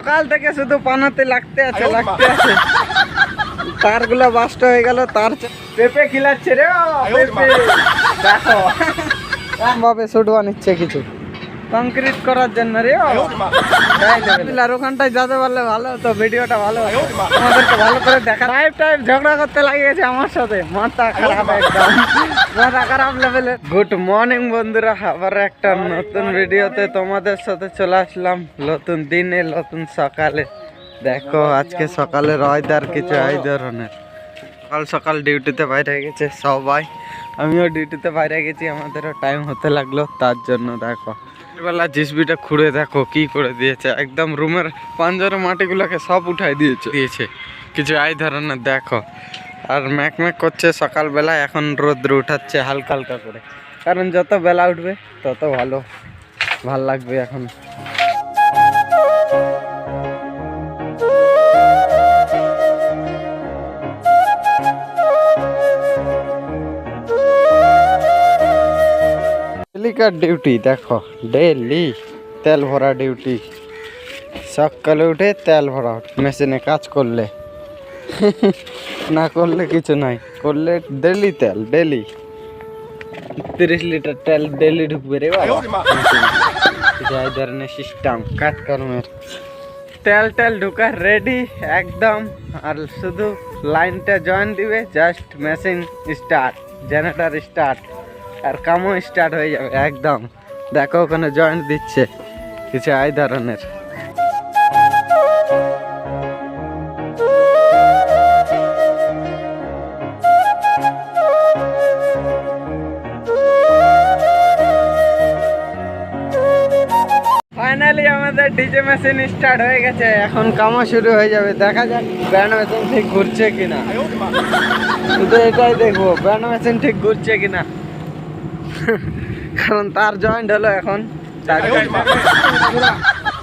সকাল থেকে শুধু পানাতে লাগতে আছে লাগতে আছে। তারগুলো বাস্ট হয়ে গেল তার পেপে খিলাচ্ছে রে পেঁপে। দেখো। ভাবে শুট বানিচ্ছে কিছু। কংক্রিট করার জন্য রে। আর ওখানটায় যেতে পারলে ভালো হতো ভিডিওটা ভালো আমাদেরকে ভালো করে দেখা। টাইপ টাইপ ঝগড়া করতে লাগিয়েছে আমার সাথে। মাথা খারাপ একদম। মাথা খারাপ লেভেলে গুড মর্নিং বন্ধুরা আবার একটা নতুন ভিডিওতে তোমাদের সাথে চলে আসলাম। নতুন দিনে নতুন সকালে। দেখো আজকে সকালের ওয়েদার কিছু এই ধরনের সকাল সকাল ডিউটিতে বাইরে গেছে সবাই। আমিও ডিউটিতে বাইরে গেছি আমাদেরও টাইম হতে লাগল। তার জন্য দেখো। বেলা জিসবিটা খুঁড়ে দেখো কি করে দিয়েছে। একদম রুমের পাঞ্জার মাটিগুলোকে সব উঠাই দিয়েছে। দিয়েছে। কিছু আই ধরনের দেখো। আর ম্যাক ম্যাক করছে সকালবেলা এখন রোদ্র উঠাচ্ছে হালকা হালকা করে। কারণ যত বেলা উঠবে, তত ভালো। ভালো লাগবে এখন। ডেলিকার ডিউটি, দেখো ডেলি তেল ভরা ডিউটি। সকালে উঠে তেল ভরা, মেশিনে কাজ করলে। না করলে কিছু নাই, করলে ডেলি তেল ডেলি তিরিশ লিটার তেল ডেলি ঢুকবে রে যাই ধরনের সিস্টেম কাজকর্মের তেল তেল ঢুকার রেডি একদম। আর শুধু লাইনটা জয়েন দিবে just machine start generator start আর কামও স্টার্ট হয়ে যাবে, একদম। দেখো, ওখানে জয়েন্ট দিচ্ছে কিছু এই ধরনের ফাইনালি আমাদের ডিজে মেশিন স্টার্ট হয়ে গেছে। এখন কামও শুরু হয়ে যাবে। দেখা যাক ব্যান্ড মেশিন ঠিক ঘুরছে কিনা। শুধু এটাই দেখব ব্যান্ড মেশিন ঠিক ঘুরছে কিনা। কারণ তার জয়েন্ট হলো এখন।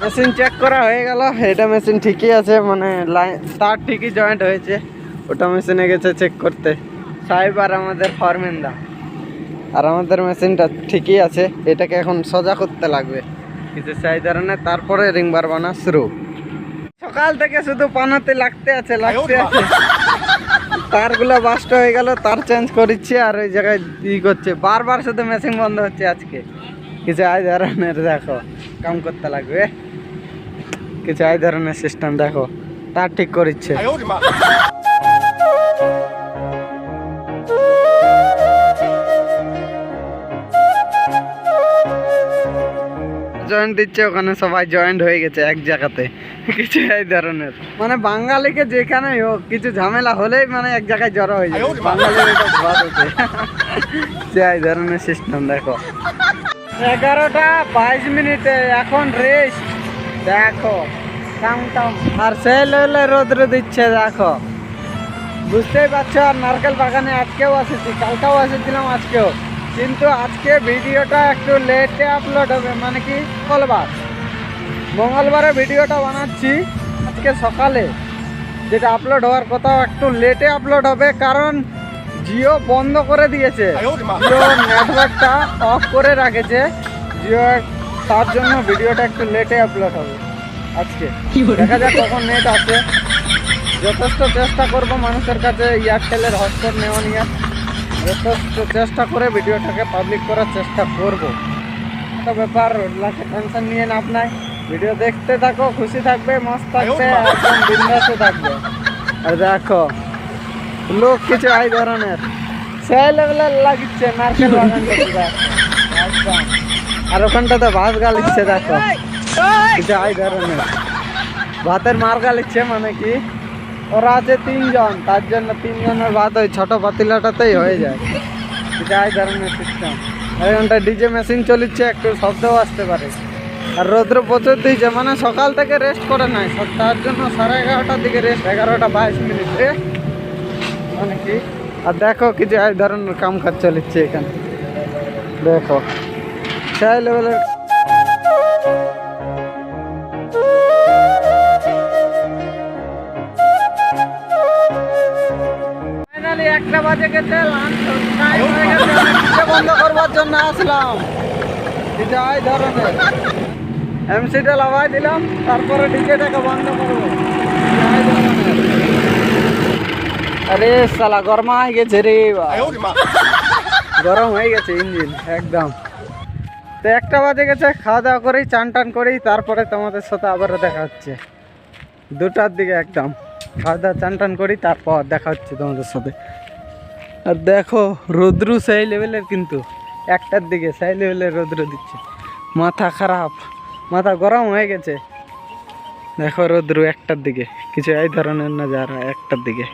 মেশিন চেক করা হয়ে গেল। এটা মেশিন ঠিকই আছে মানে তার ঠিকই জয়েন্ট হয়েছে। ওটা মেশিনে গেছে চেক করতে। সাহেব আর আমাদের ফরমেন্দা। আর আমাদের মেশিনটা ঠিকই আছে এটাকে এখন সোজা করতে লাগবে। কিছু সেই ধরনের তারপরে রিং বার বানা শুরু। সকাল থেকে শুধু পানাতে লাগতে আছে লাগতে আছে। তারগুলো বাস্ট হয়ে গেল, তার চেঞ্জ করছে আর ওই জায়গায় ই করছে। বারবার শুধু মেশিন বন্ধ হচ্ছে আজকে। কিছু আয় ধরনের দেখো, কাম করতে লাগবে। কিছু আয় ধরনের সিস্টেম দেখো, তার ঠিক করছে জয়েন্ট দিচ্ছে ওখানে সবাই জয়েন্ট হয়ে গেছে এক জায়গাতে। কিছু এই ধরনের। মানে বাঙালিকে যেখানে হোক কিছু ঝামেলা হলেই মানে এক জায়গায় জড়ো হয়ে যাবে। বাঙালির এটা ভাব আছে। যে এই ধরনের সিস্টেম দেখো। এগারোটা বাইশ মিনিটে এখন রেস্ট দেখো আর সেই লেভেলে রোদ্র দিচ্ছে দেখো। বুঝতেই পারছ আর নারকেল বাগানে আজকেও আসেছি কালকেও আসেছিলাম আজকেও। কিন্তু আজকে ভিডিওটা একটু লেটে আপলোড হবে মানে কি মঙ্গলবার। মঙ্গলবারে ভিডিওটা বানাচ্ছি আজকে সকালে। যেটা আপলোড হওয়ার কথা একটু লেটে আপলোড হবে কারণ জিও বন্ধ করে দিয়েছে। জিও নেটওয়ার্কটা অফ করে রাখেছে। জিও তার জন্য ভিডিওটা একটু লেটে আপলোড হবে আজকে। দেখা যাক কখন নেট আছে যথেষ্ট চেষ্টা করব মানুষের কাছে এয়ারটেলের হটস্পট নেওয়া নিয়ে। যথেষ্ট চেষ্টা করে ভিডিওটাকে পাবলিক করার চেষ্টা করব। একটা ব্যাপার লাখে টেনশন নিয়ে লাভ নাই। ভিডিও দেখতে থাকো খুশি থাকবে মস্ত থাকবে একদম বিন্দাসে থাকবে। আর দেখো লোক কিছু এই ধরনের। সেই লেভেলের লাগিচ্ছে নারকেল বাগানটা। একদম। আর ওখানটাতে ভাত গালিচ্ছে দেখো। কিছু এই ধরনের। ভাতের মার গালিচ্ছে মানে কি? ওরা আছে তিনজন, তার জন্য তিনজনের বাদ ওই ছোট পাতিলাটাতেই হয়ে যায়। যাই ধরনের সিস্টেম এখানটা ডিজে মেশিন চলিচ্ছে, একটু শব্দও আসতে পারে। আর রৌদ্র প্রচুর দিয়েছে মানে সকাল থেকে রেস্ট করে নাই। তার জন্য সাড়ে এগারোটার দিকে রেস্ট এগারোটা বাইশ মিনিটে মানে কি? আর দেখো কিছু এই ধরনের কাম কাজ চলিচ্ছে এখানে। দেখো। সেই লেভেলের একটা বাজে গেছে বন্ধ করবার জন্য আসলাম। যাই ধরনের এমসিটা লাগাই দিলাম তারপরে ডিজেটাকে বন্ধ করব আরে সালা গরমা হয়ে গেছে রে গরম হয়ে গেছে ইঞ্জিন একদম। তো একটা বাজে গেছে খাওয়া দাওয়া করেই চান টান করেই তারপরে তোমাদের সাথে আবার দেখা হচ্ছে। দুটার দিকে একদম। খাওয়া দাওয়া চান টান করি তারপর দেখা হচ্ছে তোমাদের সাথে। আর দেখো, রৌদ্রু সেই লেভেলের কিন্তু। একটার দিকে সেই লেভেলের রৌদ্র দিচ্ছে। মাথা খারাপ, মাথা গরম হয়ে গেছে। দেখো রৌদ্রু একটার দিকে, কিছু এই ধরনের নজারা একটার দিকে।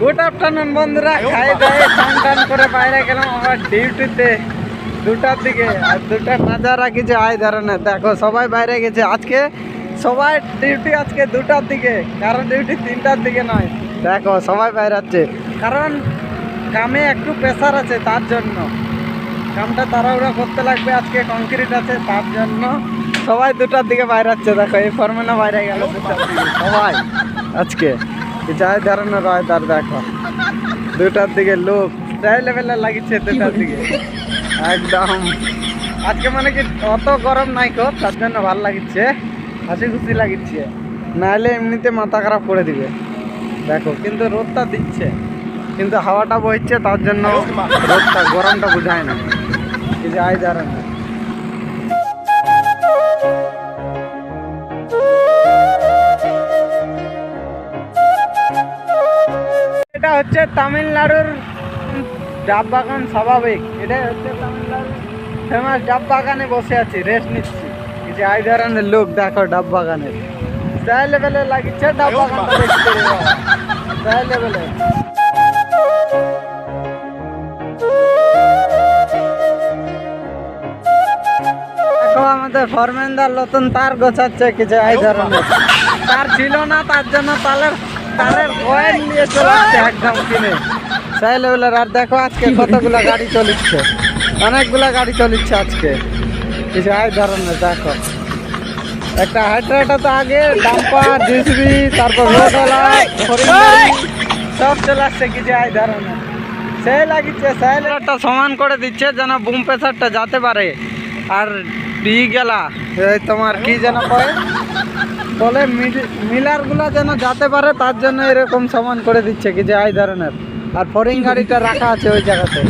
গুড আফটারনুন বন্ধুরা। খাই দাই করে বাইরে গেলাম আবার ডিউটিতে দুটার দিকে, আর দুটার নাজারা কিছু আয় ধরনের দেখো সবাই বাইরে গেছে। আজকে সবাই ডিউটি আজকে দুটার দিকে, কারণ ডিউটি তিনটার দিকে নয়। দেখো সবাই বাইরে আছে কারণ কামে একটু প্রেশার আছে তার জন্য। কামটা তাড়াহুড়া করতে লাগবে, আজকে কংক্রিট আছে তার জন্য। সবাই দুটার দিকে বাইরে যাচ্ছে, দেখো এই ফর্মেলা বাইরে গেল সবাই আজকে যাই ধরনের রয় তার দেখো। দুটার দিকে লোক, যাই লেভেলে লাগিচ্ছে দুটার দিকে। একদম। আজকে মানে কি অত গরম নাই কো তার জন্য ভালো লাগিচ্ছে, হাসি খুশি লাগিচ্ছে। নাহলে এমনিতে মাথা খারাপ করে দিবে। দেখো, কিন্তু রোদটা দিচ্ছে। কিন্তু হাওয়াটা বইছে, তার জন্য রোদটা, গরমটা বোঝায় না। এই যে আই ধরনের এটা হচ্ছে তামিলনাড়ুর ডাব বাগান স্বাভাবিক। এটাই হচ্ছে তামিলনাড়ুর ফেমাস ডাব বাগানে বসে আছি রেস্ট নিচ্ছি। এই যে আই ধরনের লোক দেখো ডাব বাগানের। তাই লেভেলে লাগিচ্ছে ডাব বাবা। তাই লেভেলে আমাদের ফরমেন্দার নতুন তার গোছাচ্ছে কিছু এই ধরনের তার ছিল না তার জন্য তালের তালের কয়েন নিয়ে চলে আসছে একদম কিনে। সেই লেভেলের আর দেখো আজকে কতগুলো গাড়ি চলিচ্ছে। অনেকগুলো গাড়ি চলিচ্ছে আজকে। কিছু এই ধরনের দেখো। একটা হাইড্রাটা তো আগে ডাম্পার জিসবি, তারপর সব চলে আসছে কিছু এই ধরনের সেই লাগিচ্ছে সাইলেন্টটা সমান করে দিচ্ছে যেন বুম প্রেসারটা যেতে পারে। আর ই গেলা তোমার কি যেন কয় বলে মিলারগুলো যেন যেতে পারে, তার জন্য এরকম সমান করে দিচ্ছে কি যে এই ধরনের আর ফরিং গাড়িটা রাখা আছে ওই জায়গাতে।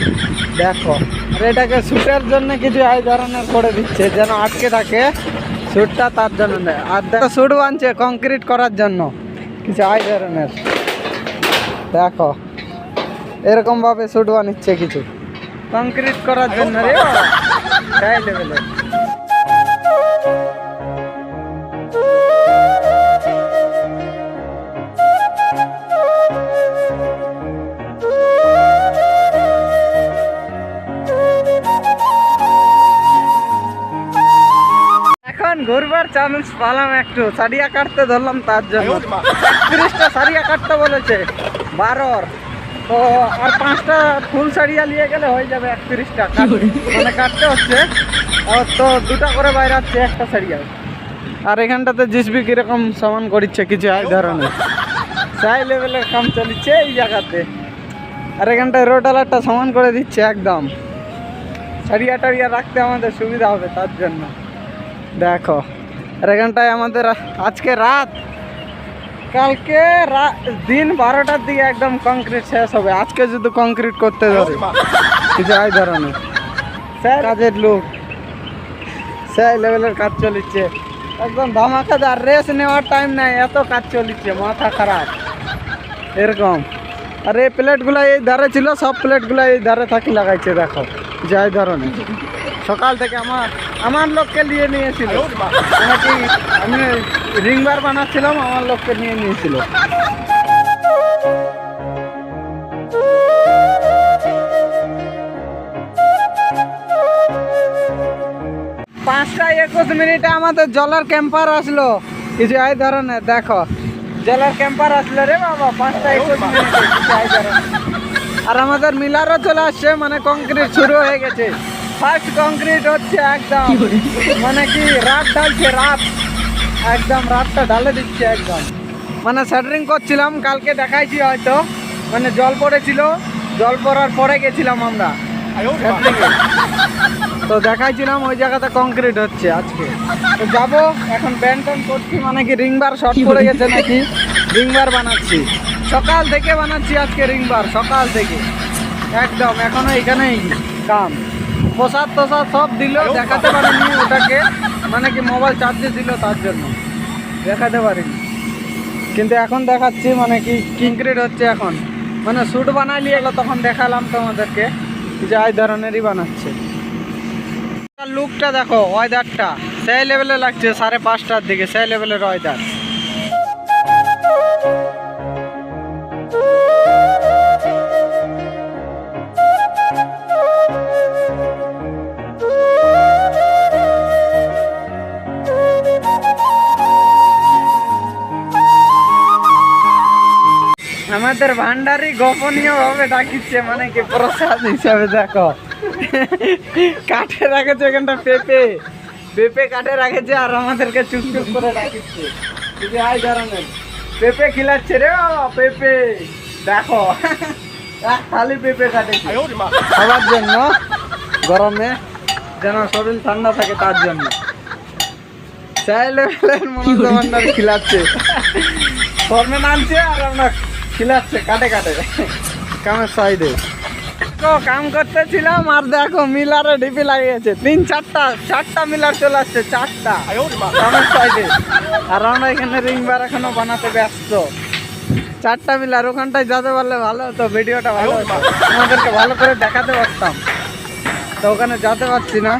দেখো। আর এটাকে শ্যুটের জন্য কিছু এই ধরনের করে দিচ্ছে, যেন আটকে থাকে। শ্যুটটা তার জন্য নেয়। আর দেখো শ্যুট বানছে কংক্রিট করার জন্য। কিছু এই ধরনের। দেখো। এরকম ভাবে শুট বানিচ্ছে কিছু। কংক্রিট করার জন্য রে তাই লেভেলে ঘুরবার চান্স পালাম একটু। সারিয়া কাটতে ধরলাম তার জন্য। একত্রিশটা সারিয়া কাটতে বলেছে। বারোর। তো আর পাঁচটা ফুল সারিয়া নিয়ে গেলে হয়ে যাবে একত্রিশটা মানে কাটতে হচ্ছে। আর তো দুটা করে বাইরে একটা সারিয়া। আর এখানটাতে জিসবি কীরকম সমান করিচ্ছে কিছু এই ধরনের সাই লেভেলের কাম চলিচ্ছে এই জায়গাতে। আর এখানটায় রোড আলারটা সমান করে দিচ্ছে একদম। সারিয়া টারিয়া রাখতে আমাদের সুবিধা হবে তার জন্য। দেখো। আর এখানটায় আমাদের আজকে রাত কালকে দিন বারোটার দিকে একদম কংক্রিট শেষ হবে। আজকে যদি কংক্রিট করতে ধরে এই ধরনের স্যার। কাজের লোক। সেই লেভেলের কাজ চলিচ্ছে। একদম ধামাকাদার রেস নেওয়ার টাইম নাই এত কাজ চলিচ্ছে মাথা খারাপ। এরকম। আর এই প্লেটগুলো এই ধারে ছিল সব প্লেটগুলো এই ধারে থাকি লাগাইছে দেখো। যাই ধরনের সকাল থেকে আমার আমার লোককে নিয়ে নিয়েছিল। আমি রিংবার বানাচ্ছিলাম, আমার লোককে নিয়ে নিয়েছিল। পাঁচটা একুশ মিনিটে আমাদের জলের ক্যাম্পার আসলো। কিছু এই ধরনের দেখো। জলের ক্যাম্পার আসলো রে বাবা, পাঁচটা একুশ মিনিটে আর আমাদের মিলারও চলে আসছে মানে কংক্রিট শুরু হয়ে গেছে। ফার্স্ট কংক্রিট হচ্ছে একদম। মানে কি রাত ঢালছে রাত। একদম রাতটা ঢালে দিচ্ছে একদম। মানে সেটারিং করছিলাম কালকে দেখাইছি হয়তো। মানে জল পড়েছিল জল পড়ার পরে গেছিলাম আমরা। তো দেখাইছিলাম ওই জায়গাতে কংক্রিট হচ্ছে আজকে। তো যাব এখন ব্যান্ড ট্যান্ড করছি মানে কি রিংবার শর্ট পড়ে গেছে নাকি? রিংবার বানাচ্ছি। সকাল থেকে বানাচ্ছি আজকে রিংবার সকাল থেকে। একদম এখনও এখানেই কাম। প্রসাদ তোসাদ সব দিল দেখাতে পারিনি ওটাকে। মানে কি মোবাইল চার্জে ছিল তার জন্য। দেখাতে পারিনি। কিন্তু এখন দেখাচ্ছি মানে কি কিংক্রিট হচ্ছে এখন। মানে স্যুট বানাইলি এলো তখন দেখালাম তোমাদেরকে। যে এই ধরনেরই বানাচ্ছে। লুকটা দেখো ওয়েদারটা সেই লেভেলে লাগছে সাড়ে পাঁচটার দিকে সেই লেভেলের ওয়েদার আমাদের ভান্ডারি গোপনীয় ভাবে ডাকিচ্ছে মানে কি প্রসাদ হিসাবে দেখো। কাঠে রাখেছে এখানটা পেঁপে পেঁপে কাঠে রাখেছে আর আমাদেরকে চুপ চুপ করে ডাকিচ্ছে। যে ধরনের পেঁপে খিলাচ্ছে রে পেঁপে। দেখো খালি পেঁপে কাটেছে। খাবার জন্য গরমে যেন শরীর ঠান্ডা থাকে তার জন্য। চাইলে ভান্ডারি খিলাচ্ছে। ফর্মে নামছে আর আমরা খিলাচ্ছে কাটে কাটে। কামের সাইডে। তো কাম করতেছিলাম আর দেখো মিলারে ডিপি লাগিয়েছে। তিন চারটা চারটা মিলার চলে আসছে চারটা। কামের সাইডে। আর আমরা এখানে রিং বার এখনও বানাতে ব্যস্ত। চারটা মিলার ওখানটায় যেতে পারলে ভালো হতো ভিডিওটা ভালো হতো। আমাদেরকে ভালো করে দেখাতে পারতাম। তো ওখানে যেতে পারছি না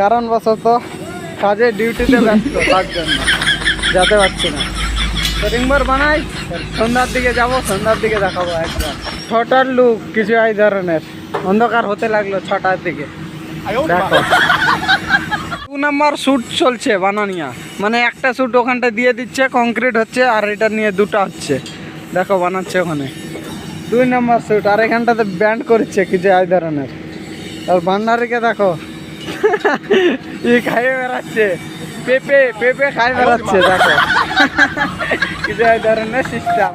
কারণ বশত কাজে ডিউটিতে ব্যস্ত তার জন্য। যেতে পারছি না। তো রিংবার বানাই, সন্ধ্যার দিকে যাব, সন্ধ্যার দিকে দেখাবো একবার। ছটার লুক কিছু এই ধরনের। অন্ধকার হতে লাগল ছটার দিকে। দেখো। দু নম্বর শ্যুট চলছে বানানিয়া। মানে একটা শ্যুট ওখানটা দিয়ে দিচ্ছে কংক্রিট হচ্ছে, আর এটা নিয়ে দুটো হচ্ছে। দেখো, বানাচ্ছে ওখানে। দুই নম্বর শ্যুট আর এখানটাতে ব্যান্ড করছে কিছু এই ধরনের। আর ভান্ডারিকে দেখো। ই খাইয়ে বেড়াচ্ছে। পেঁপে পেঁপে খাই বেড়াচ্ছে, দেখো। এই ধরনের সিস্টেম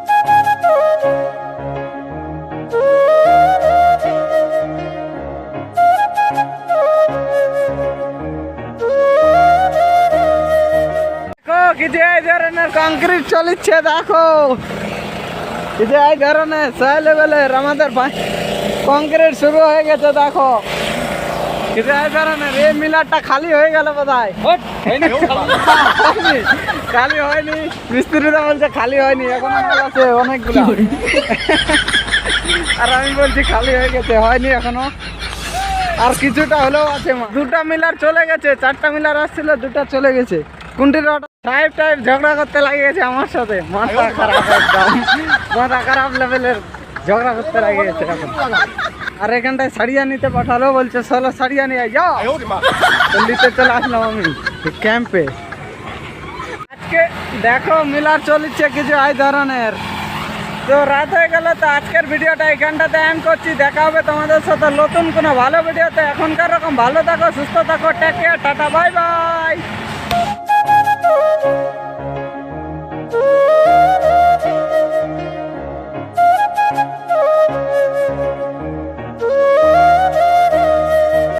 এই ধরনের কংক্রিট চলিচ্ছে দেখো। এই ধরনের সেই লেভেলের আমাদের কংক্রিট শুরু হয়ে গেছে দেখো। এই ধরনের এই মিলারটা খালি হয়ে গেল বোধ হয় খালি হয়নি মিস্ত্রিরা বলছে খালি হয়নি এখন আমার আছে অনেকগুলো। আর আমি বলছি খালি হয়ে গেছে হয়নি এখনও। আর কিছুটা হলেও আছে মা। দুটা মিলার চলে গেছে চারটা মিলার আসছিল দুটা চলে গেছে। কোনটির টাইপ টাইপ ঝগড়া করতে লাগিয়েছে আমার সাথে। মাথা খারাপ একদম। মাথা খারাপ লেভেলের ঝগড়া করতে লাগিয়েছে এখন। আর এখানটায় সারিয়া নিতে পাঠালো বলছে চলো সারিয়া নিয়ে যাও। নিতে চলে আসলাম আমি ক্যাম্পে আজকে দেখো মিলার চলিচ্ছে কিছু এই ধরনের। তো রাত হয়ে গেল, তো আজকের ভিডিওটা এখানটাতে এন্ড করছি। দেখা হবে তোমাদের সাথে নতুন কোনো ভালো ভিডিওতে। এখনকার রকম ভালো থাকো, সুস্থ থাকো take care tata bye bye